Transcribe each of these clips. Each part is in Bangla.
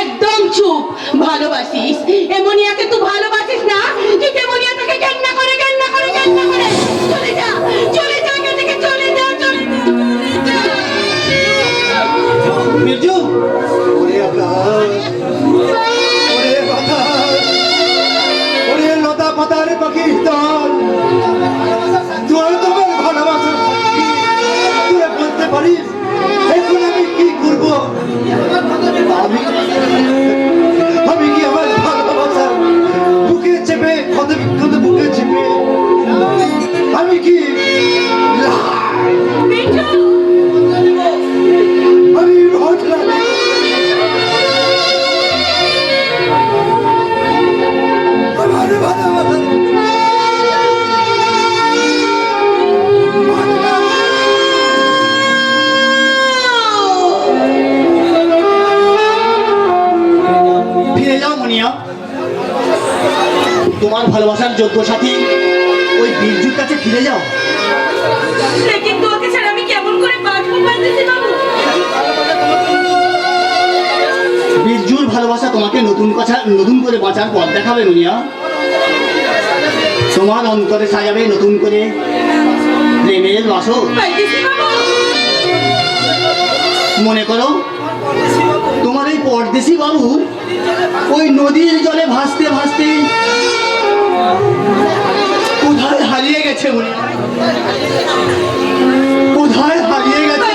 একদম চুপ। ভালোবাসিস। এমনিয়াকে তুই ভালোবাসিস না? তুই কেমনিয়া তাকে কান্না করে কান্না করে কান্না করে। চলে যা চলে যা, এখান থেকে চলে যা চলে যা মির্জু। ওরে আল্লাহ ওরে বাবা। ওরে লতা পাতার পাখি তো ভালোবাসার যোগ্য সাথী ওই বীরজুর কাছে ফিরে যাও। বীরজুর ভালোবাসা তোমাকে নতুন কথা নতুন করে বাঁচার পথ দেখাবে রুনিয়া। তোমার অন্তরে সাজাবে নতুন করে প্রেমের বাসো মনে করো তোমার এই পরদেশি বাবু ওই নদীর জলে ভাসতে ভাসতে কোথায় হারিয়ে গেছে উনি কোথায় হারিয়ে গেছে।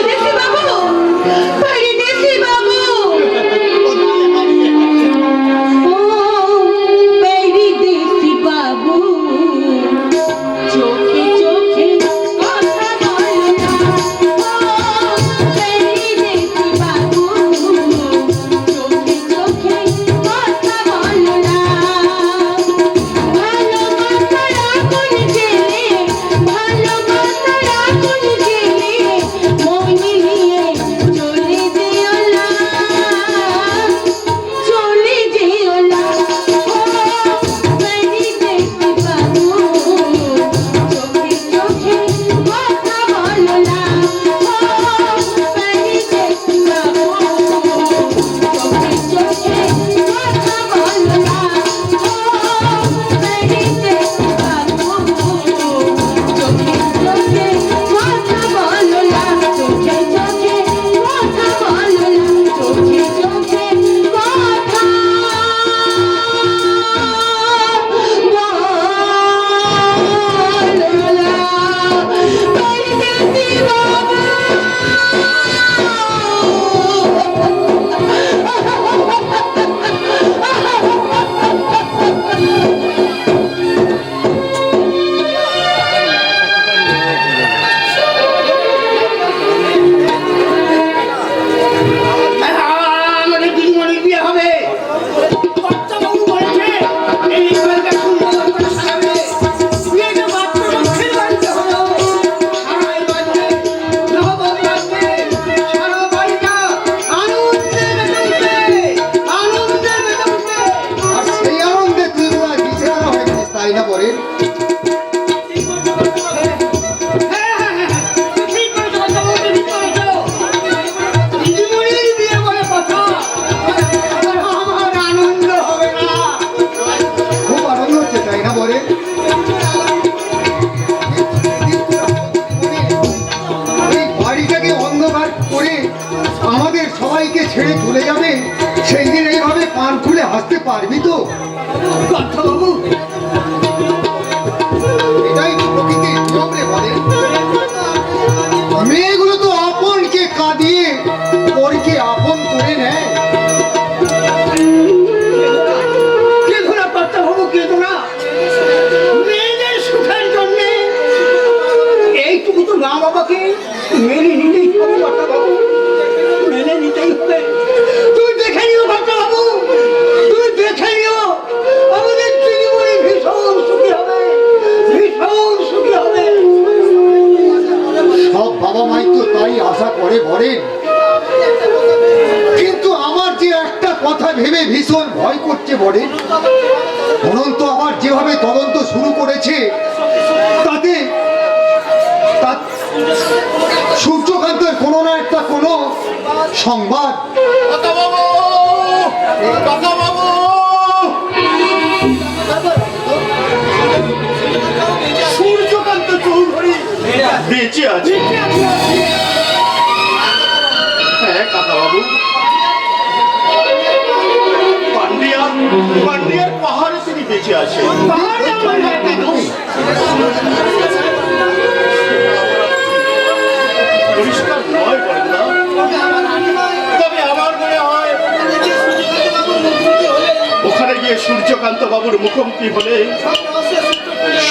গিয়ে সূর্যকান্ত বাবুর মুখোমুখি হলে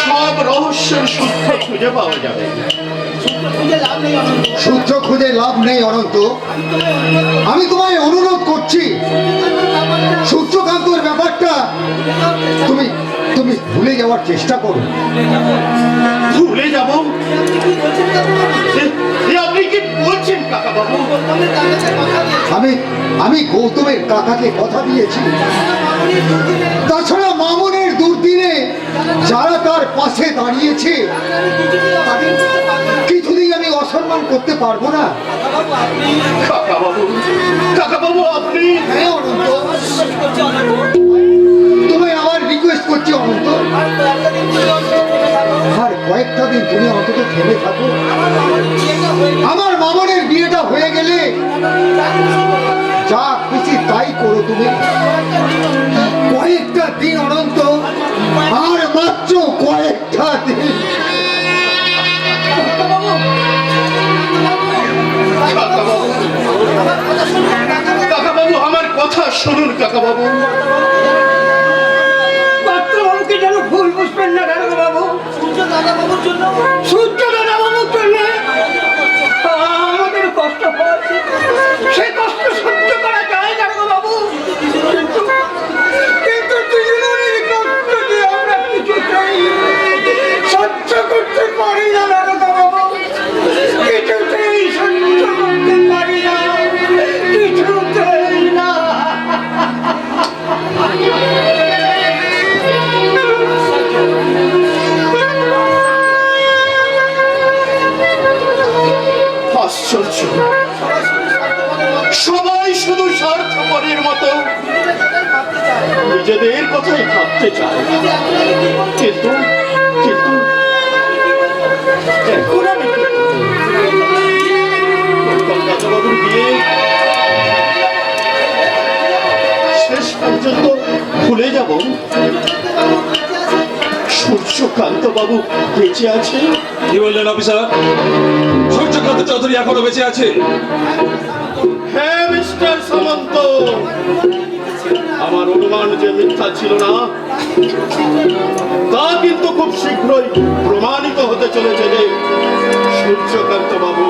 সব রহস্যের সূত্র খুঁজে পাওয়া যাবে। সূত্র খুঁজে লাভ নেই অনন্ত। আমি তোমায় অনুরোধ করছি সূর্যকান্তর ব্যাপারটা তুমি তুমি ভুলে যাওয়ার চেষ্টা করো। ভুলে যাব? আপনি কি বলছেন কাকা বাবু আমি আমি গৌতমের কাকাকে কথা দিয়েছি। তাছাড়া মামনের দুর্দিনে যারা তার পাশে দাঁড়িয়েছে কিছুদিন আমি অসম্মান করতে পারব না। কাকা বাবু থেমে থাকো। আমার মামনের বিয়েটা হয়ে গেলে যা খুশি তাই করো তুমি। কয়েকটা দিন অনন্ত আর মাত্র কয়েকটা দিন। কাকা বাবু আমার কথা শুনুন কাকা বাবু পাত্রবাবুকে যেন ভুল বুঝবেন না দাদা বাবু সূর্য দাদা বাবুর জন্য জন্য আমাদের কষ্ট হয়েছে সে কষ্ট সহ্য করা যায় দাদা বাবু। কিন্তু দুজনের আমরা কিছু সহ্য বেঁচে আছে? কি বললেন অফিসার? সূর্যকান্ত চৌধুরী এখনও বেঁচে আছে? হ্যাঁ মিস্টার সামন্ত। আমার অনুমান যে মিথ্যা ছিল না তা কিন্তু খুব শীঘ্রই প্রমাণিত হতে চলেছে যে সূর্যকান্ত বাবু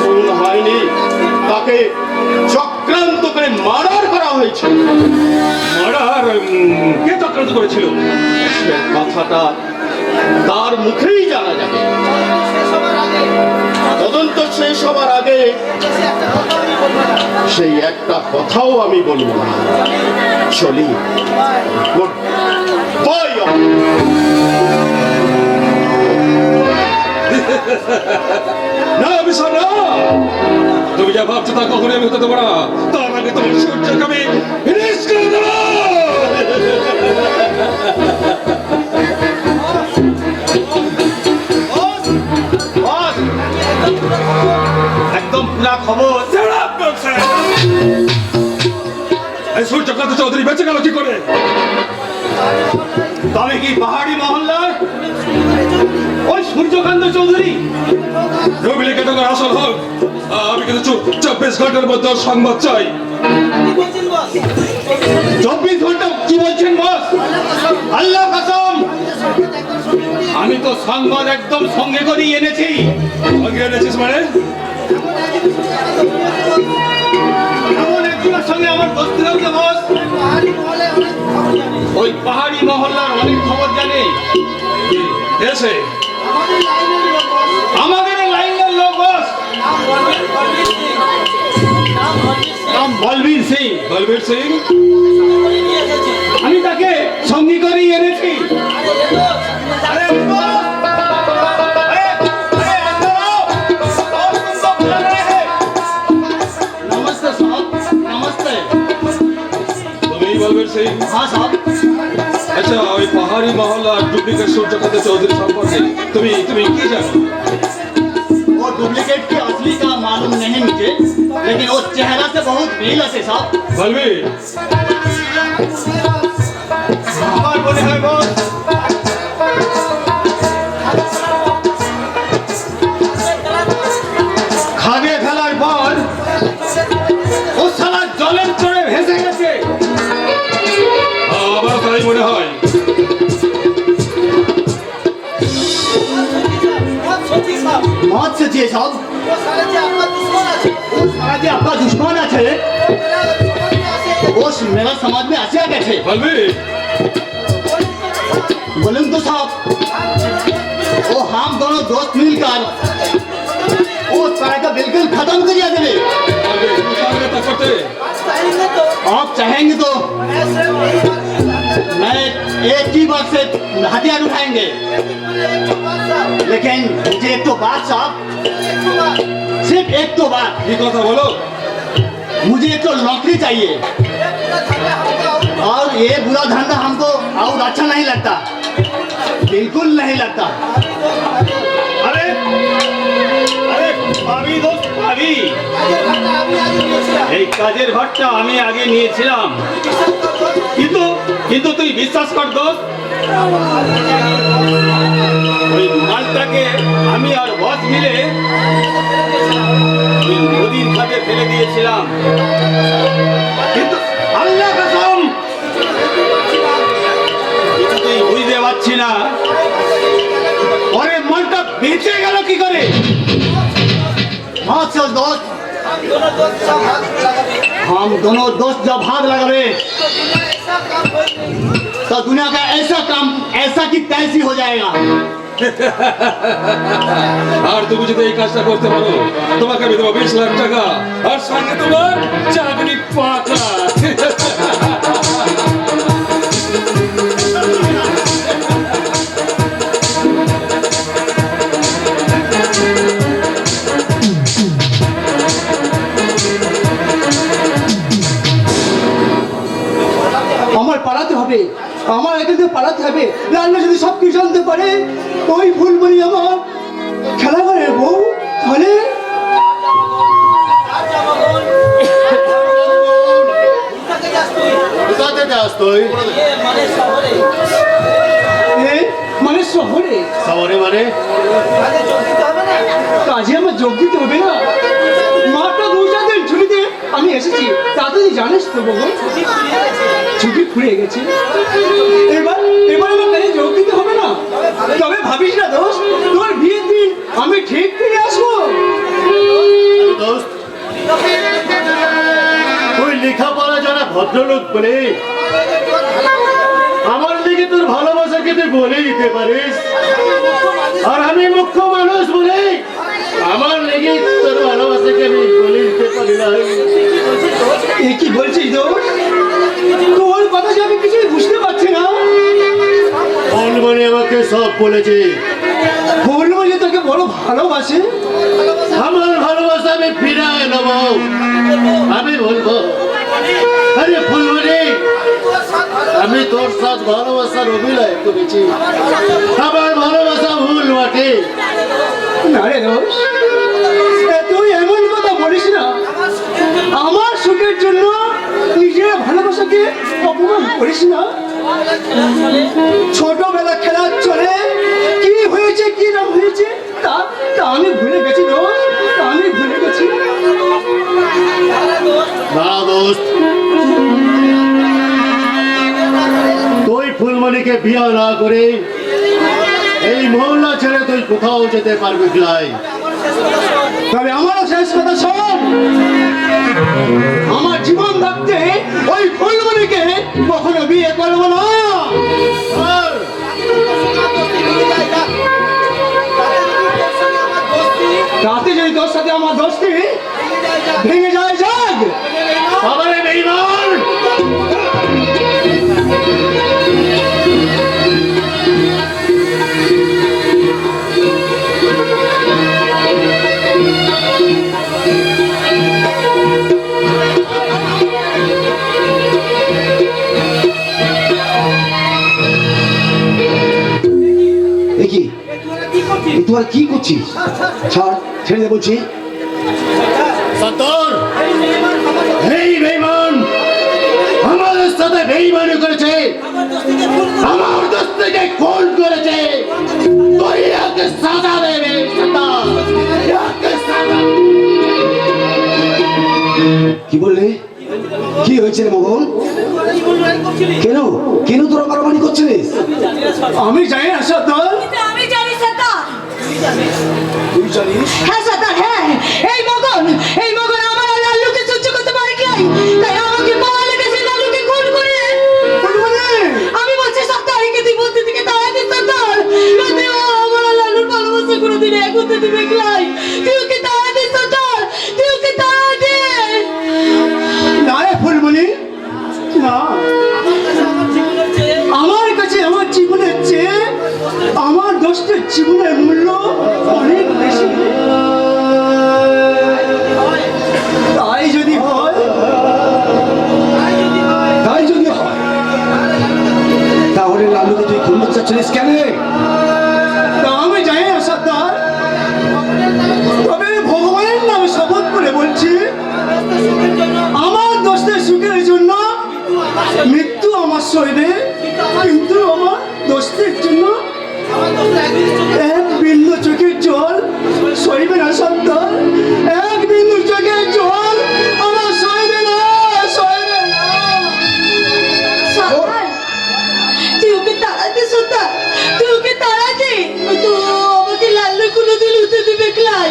ভুল হয়নি। তাকে চক্রান্ত করে মার্ডার করা হয়েছে। মার্ডার কে চক্রান্ত করেছিল? কথাটা তার মুখেই জানা যাবে। তদন্ত শেষ হবার আগে সেই একটা কথাও আমি বলব না। চলি। না তুমি যা ভাবছ তা কখনোই আমি হতে না। তার আগে তোমার সূর্যকে আমি পুরা খবর। এই সূর্যকান্ত চৌধুরী বেঁচে গেল কি করে? তবে কি পাহাড়ি মহল্লার? ওই সূর্যকান্ত চৌধুরী? রবিলে কেটে আসল হোক। আমি কিন্তু চব্বিশ ঘণ্টার মধ্যে সংবাদ চাই। চব্বিশ ঘণ্টা কি বলছেন বস? আল্লাহ কাসম। আমি তো সংবাদ একদম সঙ্গে করেই এনেছি। এনেছিস মানে? আমার বসতে হচ্ছে ওই পাহাড়ি মহল্লার অনেক খবর জানে। এসে। আমাদের লাইনের লোক বস নাম বলবীর সিং। বলবীর সিং? ডুপ্লিকেট সূর্যকান্ত চৌধুরী সম্পর্কে তুমি তুমি কি জানো वो डुप्लीकेट की असली का मालूम नहीं मुझे लेकिन वो चेहरा से बहुत मिल है साहब বলবি আমার মনে হয় मौत से चाहिए साहब वो सारा जी आपका दुश्मन है वो मेरा समाज में आसे आ गए थे বলবি बोलूं तो साहब वो हम दोनों दोस्त मिलकर वो सारा का बिल्कुल खत्म कर दिया देवे বলবি তুমি পারবে তা করতে आप चाहेंगे तो मैं एक ही बात से हथियार उठाएंगे लेकिन मुझे एक तो बात साहब सिर्फ एक तो बात কি কথা বলো मुझे एक तो नौकरी चाहिए और ये बुरा धंधा हमको और अच्छा नहीं लगता बिल्कुल नहीं लगता আরে আরে পাবি দোস্ত পাবি এই কাজের ঘরটা আমি আগে নিয়েছিলাম কিন্তু কিন্তু তুই বিশ্বাস কর দোস্ত ওই মালটাকে আমি আর বস মিলে ওই নদীর ঘাটে ফেলে দিয়েছিলাম কিন্তু আল্লাহ কসম কিছুতেই বুঝতে পারছি না পরে মালটা বেঁচে গেল কি করে हाँ सर दोस्त हम दोनों दोस्त जब भाग लगावे तो दुनिया का ऐसा काम ऐसा कि तैसी हो जाएगा আর তুমি যদি এই কাজটা করতে পারো তোমাকে আমি দেবো বিশ লাখ টাকা আর সঙ্গে তোমার চাকরি পাকা হবে আমার এখান থেকে পালাতে হবে। রান্না যদি সব কিছু জানতে পারে ওই ফুলমণি আমার খেলা করে বউ তাহলে মানে শহরে? শহরে মানে? কাজে আমার যোগ দিতে হবে না। ছুটিতে আমি এসেছি তা তুই জানিস তো বাবু। ছুটি ফুরিয়ে গেছে। এবার এবার আমার কাজে যোগ দিতে হবে না। তবে ভাবিস না দোষ তোর বিয়ের দিন আমি ঠিক ফিরে আসব। তুই লেখাপড়া যারা ভদ্রলোক বলে। আমার দিকে তোর ভালোবাসাকে তুই বলে দিতে পারিস। আর আমি মুখ্য মানুষ বলে। আমার লেগে তোর ভালোবাসাকে আমি বলে দিতে পারি না এ কি বলছিস দোষ তোর কথা যে আমি কিছুই বুঝতে পারছি না। মনে আমাকে সব বলেছে? বলব যে তোকে বড় ভালোবাসে? আমার ভালোবাসা আমি ফিরায় নেব। আমি বলব আরে ফুলমণি আমি তোর সাথ ভালোবাসার অভিনয় করেছি। আমার ভালোবাসা ভুল বটে। না রে দোষ সুখের জন্য নিজের ভালোবাসাকে অপমান করিস না ছোটবেলা খেলার চলে, কি হয়েছে, কি না হয়েছে, তা তা আমি ভুলে গেছি দোষ তা আমি ভুলে গেছি। দোস্ত। তুই ফুলমণিকে বিয়ে না করে এই মহল্লা ছেড়ে তুই কোথাও যেতে পারবি নাই? তবে আমারও শেষ কথা শোন। আমার জীবন থাকতে ওই ফুলমণিকে কখনো বিয়ে করব না। রাতে যদি তোর সাথে আমার দোস্তি ভেঙে যায়, যাক। এ তোরা কি করছিস ছাড় ছেড়ে দে বলছি। সত্তর। এই বেইমান আমাদের সাথে বেইমানি করেছে। আমার করেছে। তুই একে সাজা দেবে সত্তর একে সাজা। কি বললে? কি হয়েছে রে মগন কেন? কেন তোরা মারামারি করছিলিস? আমি জানি না সত্তর। তুই জানিস হ্যাঁ হ্যাঁ। এই মগন এই মগন আমার আর লাল্লুকে সহ্য করতে পারে কি তাই আমাকে পাওয়া লেগেছে লাল্লুকে খুন করে। আমি বলছি সর্দার একে তুই বলতে থেকে তাড়া দিস সর্দার নয়তো আমার আর লাল্লুর ভালোবাসা কোনোদিন এক হতে দিবে ক্লাই তুই ওকে তাড়া দিস সর্দার তুই ওকে তাড়া দে না রে ফুলমণি না। আমার কাছে আমার জীবনের চেয়ে আমার দোষের জীবনের মূল্য অনেক বেশি। তাই যদি হয়, তাই যদি হয়, তাহলে লালুকে তুই খুন করতে চাচ্ছিলিস কেন? তা আমি জানি না তবে ভগবানের নামে শপথ করে বলছি, আমার সুখের জন্য মৃত্যু আমার শরীরে, কিন্তু আমার দোষের জন্য এক বিন্দু চোখের জল সইবে না সন্তান এক বিন্দু চোখের জল আমার সইবে না সইবে না। তুই ওকে তাড়া দে সর্দার তুই ওকে তাড়া দে তো আমাকে লাল্লু কোনোদিন হতে দেবে ক্লাই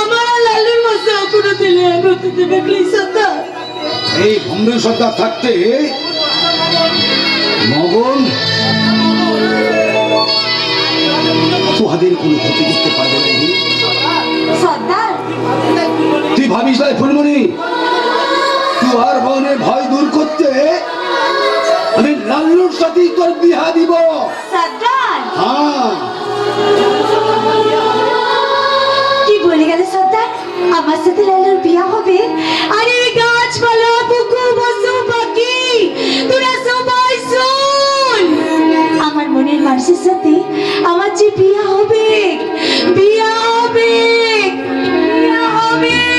আমার লাল্লুর মধ্যে কোনোদিন হতে দেবে ক্লাই সর্দার এই ভম্বে সর্দার থাকতে মগন তোহাদের কোনো ক্ষতি করতে পারবে না তুই ভাবিস না ফুলমণি? তুই আর মনে ভয় দূর করতে আমি লাল্লুর সাথেই তোর বিহা দিব। হ্যাঁ। কি বলে গেল সর্দার? আমার সাথে লালুর বিয়া হবে? আরে গাছপালা পুকুর পশু পাখি তোরা মনের সাথে আমার যে বিয়া হবে বিয়া হবে হবে।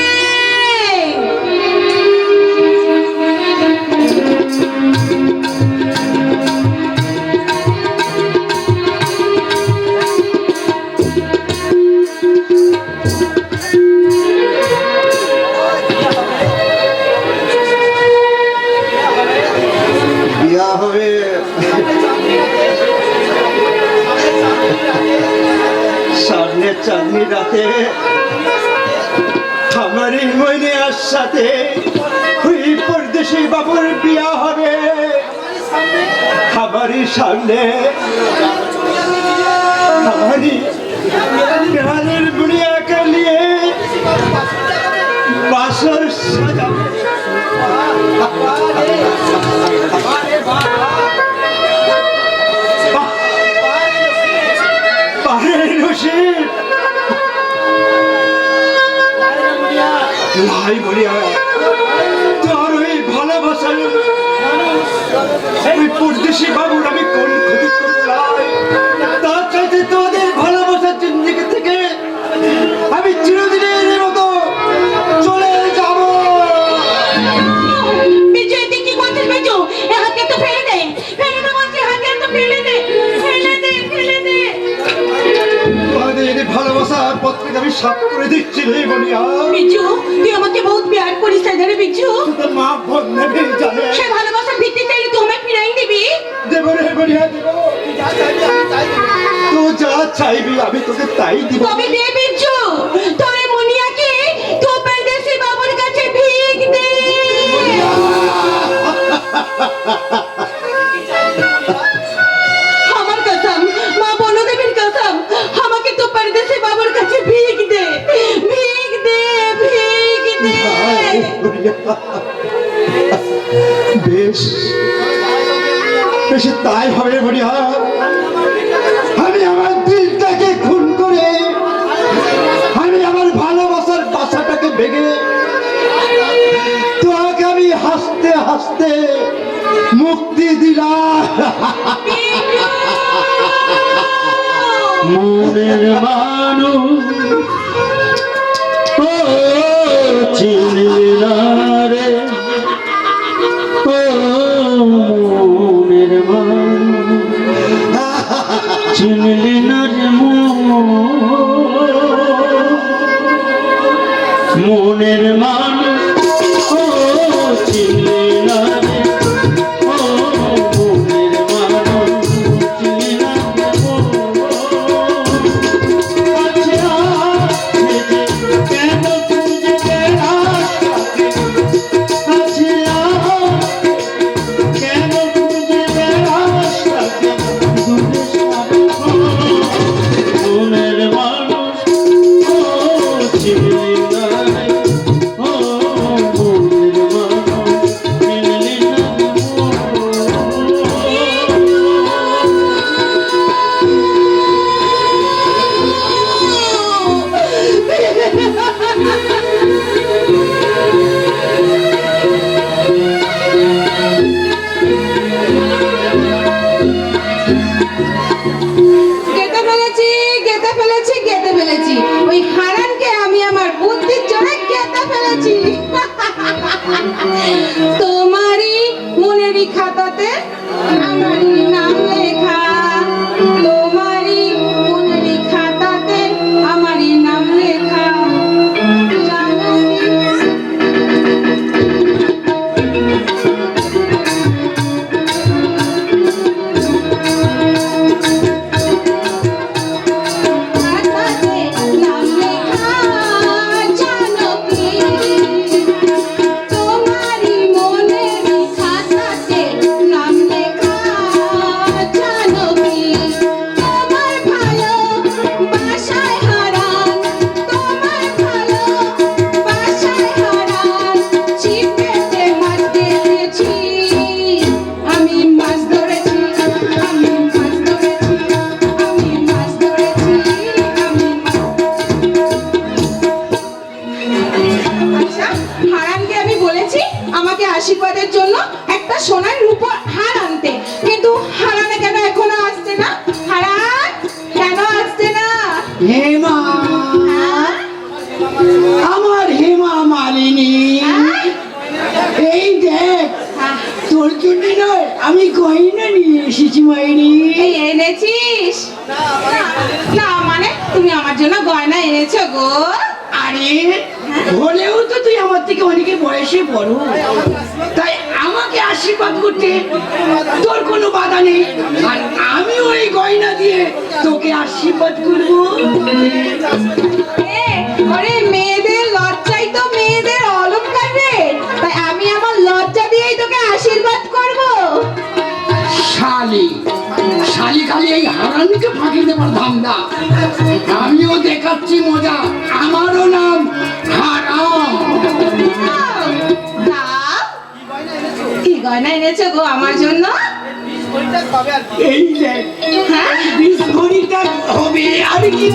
সামনে। আমারই প্রাণের বুড়িয়াকে নিয়ে বাসর রশিদ ভাই বলিয়া তোর ওই ভালোবাসার ওই পরদেশি বাবুর আমি কোন ক্ষতি করলাম তার চাইতে তোদের ভালোবাসার জিন্দিগি থেকে আমি চিরদিনের মতো চলে যাব। বিজু এদিকে কি করছিস বিজু? এ হাতে তো ফেলে দে। ফেলে দে বলছি হাতে তো ফেলে দে। ফেলে দে ফেলে দে। তোদের ভালোবাসার পত্রিকা আমি সাফ করে দিচ্ছি রে বলিয়া। বিজু তুই আমাকে বহুত প্যার করিস রে বিজু? তোর মা নেবে জানে। সে ভালোবাসার দেব রে তো যা চাইবি আমি তোকে তাই দিব। তবে দে বিজু তোরে মুনিয়াকে তো পরদেশি বাবুর কাছে ভিক দে। আমার কসম মা বনদেবীর কসম আমাকে তো পরদেশি বাবুর কাছে ভিক দে ভিক দে ভিক দে। বেশ। বেশি তাই হবে হরিহর আমি আমার দিলটাকে খুন করে, আমি আমার ভালোবাসার বাসাটাকে ভেঙে, তোমাকে আমি হাসতে হাসতে মুক্তি দিলাম। মনের মানুষ চিনলাম গেঁথে ফেলেছি। ওই হারানকে আমি আমার বুদ্ধির জোরে গেঁথে ফেলেছি। তো আমাদেরকে ফাঁকি দেবার ধান্দা। আমিও দেখাচ্ছি মজা। আমারও নাম হারাম। কি গয়না এনেছো গো আমার জন্য? এই দেখ হ্যাঁ? হবে। আর কি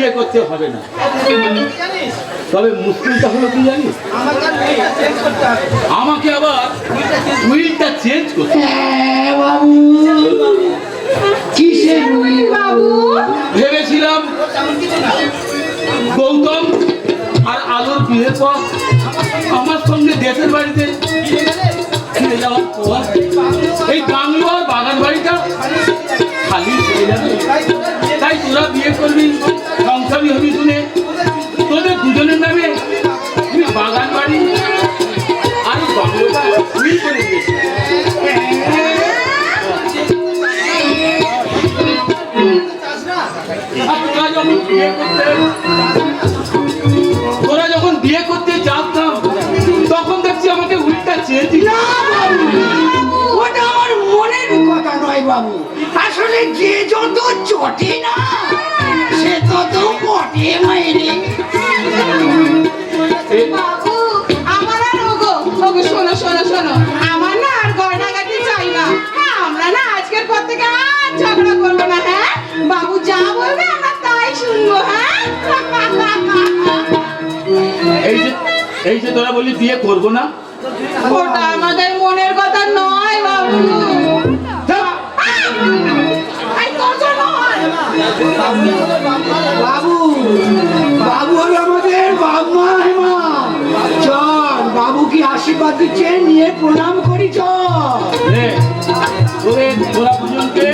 বিয়ে করতে হবে না। তবে মুশকিলটা হলো কি জানিস? আমাকে আবার উইলটা চেঞ্জ করতে। হ্যাঁ বাবু। কিসের উইল বাবু? ভেবেছিলাম গৌতম আর আলোর বিয়ের পর আমার সঙ্গে দেশের বাড়িতে এই বাংলো আর বাগান বাড়িটা খালি হয়ে যাবে তাই তোরা বিয়ে করবি সংসারী হবি শুনে। তোদের দুজনের নামে তুই বাগান বাড়ি আর বাংলোটা করে তোরা যখন বিয়ে করতে যে যত চটে না সে তত পটে মায়েরে বাবু আমার আর ওগো ওগো শোনো শোনো শোনো। আমার না আর গয়নাগাটি চাই না। হ্যাঁ, আমরা না আজকের পর থেকে আর ঝগড়া করব না হ্যাঁ? বাবু যা বলবে আমরা তাই শুনব হ্যাঁ? এই যে এই যে তোরা বলি বিয়ে করব না? ওটা আমাদের বাবু বাবু হলো আমাদের বাবা হেমা চল, বাবু কি আশীর্বাদ দিচ্ছে? নিয়ে প্রণাম করি, চল। ওদের দুজনকে